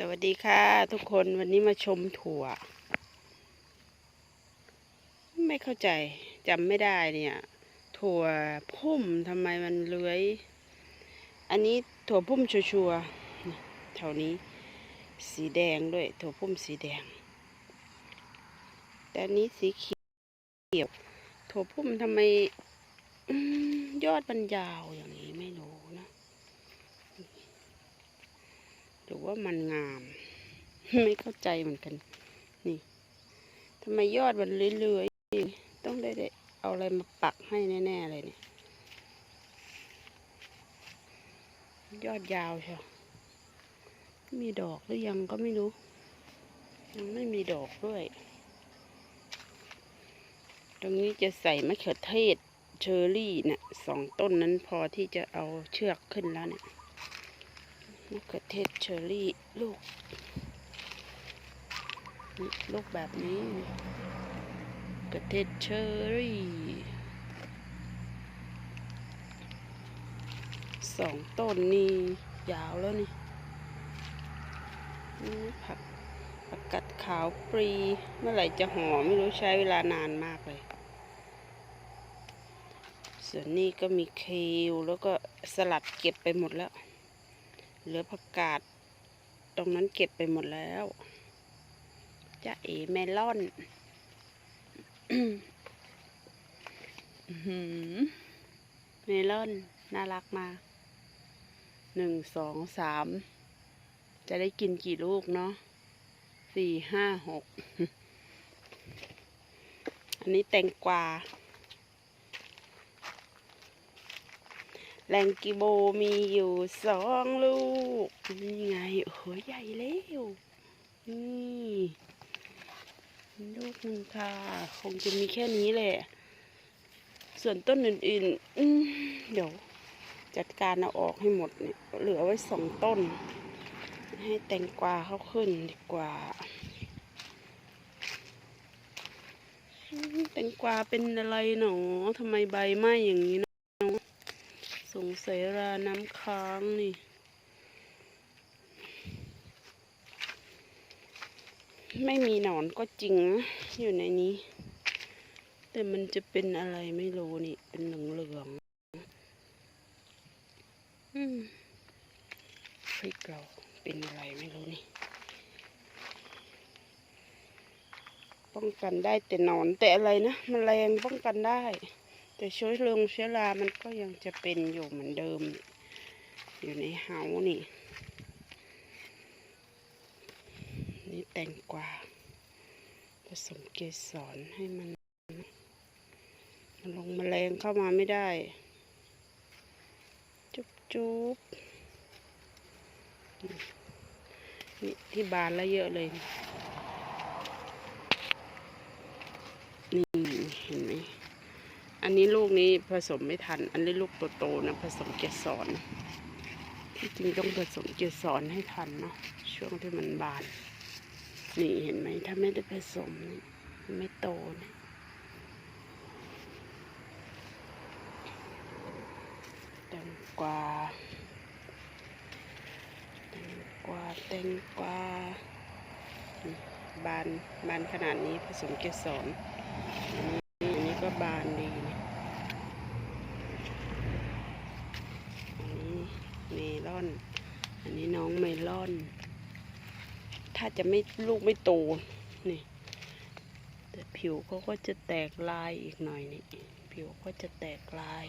สวัสดีค่ะ ทุกคนวันนี้มาชมถั่ว ไม่เข้าใจจำไม่ได้เนี่ย ถั่วพุ่มทำไมมันเลื้อย อันนี้ถั่วพุ่มชัวร์ๆแถวนี้ สีแดงด้วย ถั่วพุ่มสีแดง แต่อันนี้สีเขียวถั่วพุ่มทำไมอืมยอดมันยาวอย่างนี้ไม่รู้นะ หรือว่ามันงาม ไม่เข้าใจเหมือนกัน นี่ทำไมยอดมันเลื้อยๆต้องได้เอาอะไรมาปักให้แน่ๆเลยเนี่ย ยอดยาวใช่มีดอกหรือยังก็ไม่รู้ ยังไม่มีดอกด้วย ตรงนี้จะใส่มะเขือเทศเชอร์รี่เนี่ยสองต้นนั้นพอที่จะเอาเชือกขึ้นแล้วเนี่ย มะเขือเทศเชอรี่ ลูก ลูกแบบนี้มะเขือเทศเชอรี่สองต้นนี่ยาวแล้วนี่นี่ผักผักกัดขาวปรี เมื่อไหร่จะหอมไม่รู้ใช้เวลานานมากเลย ส่วนนี้ก็มีเคลแล้วก็สลัดเก็บไปหมดแล้ว เหลือผักกาด ตรงนั้นเก็บไปหมดแล้วจะเอเมลอนเมลอน น่ารักมาหนึ่งสองสามจะได้กินกี่ลูกเนาะสี่ห้าหก อันนี้แตงกวา แรงกิโบมีอยู่สองลูก นี่ไง โอ้โห ใหญ่แล้วนี่ลูกนึงค่ะ คงจะมีแค่นี้แหละ ส่วนต้นอื่นๆอืเดี๋ยวจัดการเอาออกให้หมดเนี่ย เหลือไว้สองต้น ให้แตงกวาเข้าขึ้นดีกว่าแตงกวาเป็นอะไรหนอทำไมใบไหม้อย่างนี้นะ สงสัยราน้ำค้างนี่ ไม่มีหนอนก็จริงนะอยู่ในนี้ แต่มันจะเป็นอะไรไม่รู้นี่ เป็นเหลืองเหลืองอืมพริกเราเป็นอะไรไม่รู้นี่ ป้องกันได้แต่หนอนแต่อะไรนะมแมลงป้องกันได้ แต่เชื้อเรืองเชื้อรามันก็ยังจะเป็นอยู่เหมือนเดิม อยู่ในเฮานี่ นี่แตงกวาผสมเกสรให้มันมันลงแมลงเข้ามาไม่ได้ จุ๊บจุ๊บนี่ที่บานแล้วเยอะเลย นี่เห็นไหม อันนี้ลูกนี้ผสมไม่ทัน อันนี้ลูกโตๆนะผสมเกสรที่จริงต้องผสมเกสรให้ทันเนาะช่วงที่มันบาน นี่เห็นไหมถ้าไม่ได้ผสมนี่ไม่โตนะแตงกวาแตงกวาแตงกวาบานบานขนาดนี้ผสมเกสรน ก็บานดีนะอันนี้เมลอน อันนี้น้องเมลอน ถ้าจะไม่ลูกไม่โต นี่ แต่ผิวเขาก็จะแตกลายอีกหน่อยนี่ ผิวก็จะแตกลาย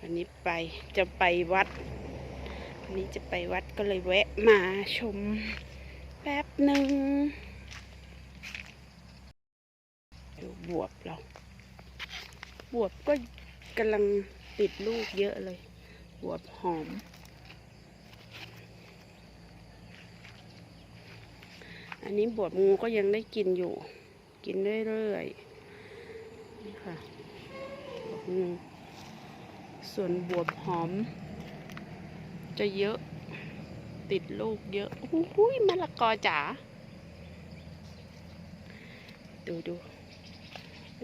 อันนี้ไปจะไปวัด อันนี้จะไปวัดก็เลยแวะมาชมแป๊บหนึ่ง ดู บวบเราบวบก็กำลังติดลูกเยอะเลย บวบหอม อันนี้บวบงูก็ยังได้กินอยู่ กินเรื่อยๆนี่ค่ะบวบงูส่วนบวบหอม จะเยอะติดลูกเยอะโอ้โหมะละกอจ๋าดูดู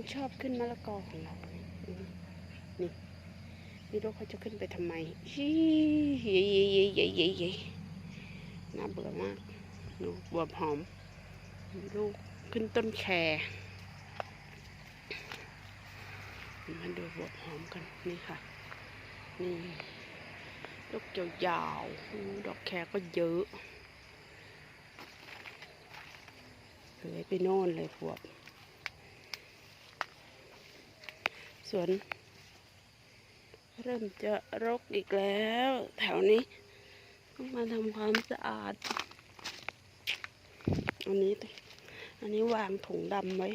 มันชอบขึ้นมะละกอของเรานี่ไม่รู้เขาจะขึ้นไปทำไมชี้เย่เย่เย่เย่เย่เย่น่าเบื่อมากดูบวบหอมลูกขึ้นต้นแครมาดูบวบหอมกันนี่ค่ะ นี่ลูกยาวๆดอกแครก็เยอะเลยไปโน่นเลยบวบ สวน เริ่มจะรกอีกแล้ว แถวนี้ต้องมาทำความสะอาด อันนี้ อันนี้วางถุงดำไว้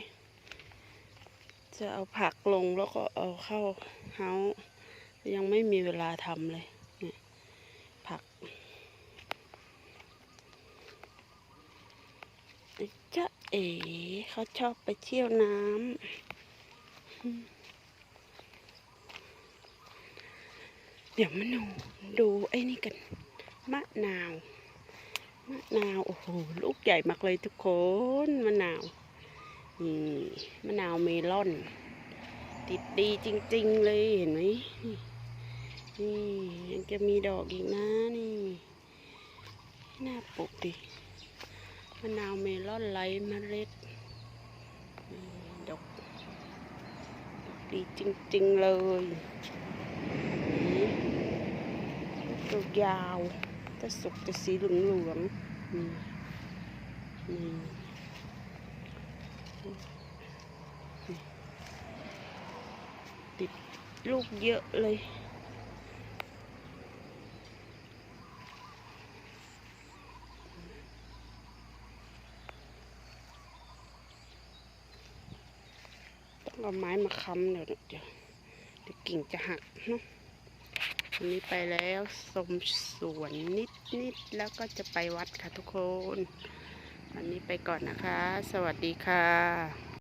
จะเอาผักลงแล้วก็เอาเข้าเฮายังไม่มีเวลาทำเลยเนี่ยผักจะเอ๋เขาชอบไปเที่ยวน้ำ เดี๋ยวมาดูดูไอ้นี่กันมะนาว มะนาวโอ้โหลูกใหญ่มากเลยทุกคนมะนาวนี่มะนาวเมลอน ติดดีจริง ๆ เลยเห็นไหมนี่ยังจะมีดอกอีกนะนี่น่าปลูกดิมะนาวเมลอนไร้เมล็ดดอกดีจริง ๆ เลย ยาวจะสุกจะสีเหลืองๆนี่นี่นี่ติดลูกเยอะเลยต้องเอาไม้มาค้ำเดี๋ยวเดี๋ยวกิ่งจะหักเนาะ วันนี้ไปแล้วชมสวนนิดนิดๆแล้วก็จะไปวัดค่ะทุกคน วันนี้ไปก่อนนะคะ สวัสดีค่ะ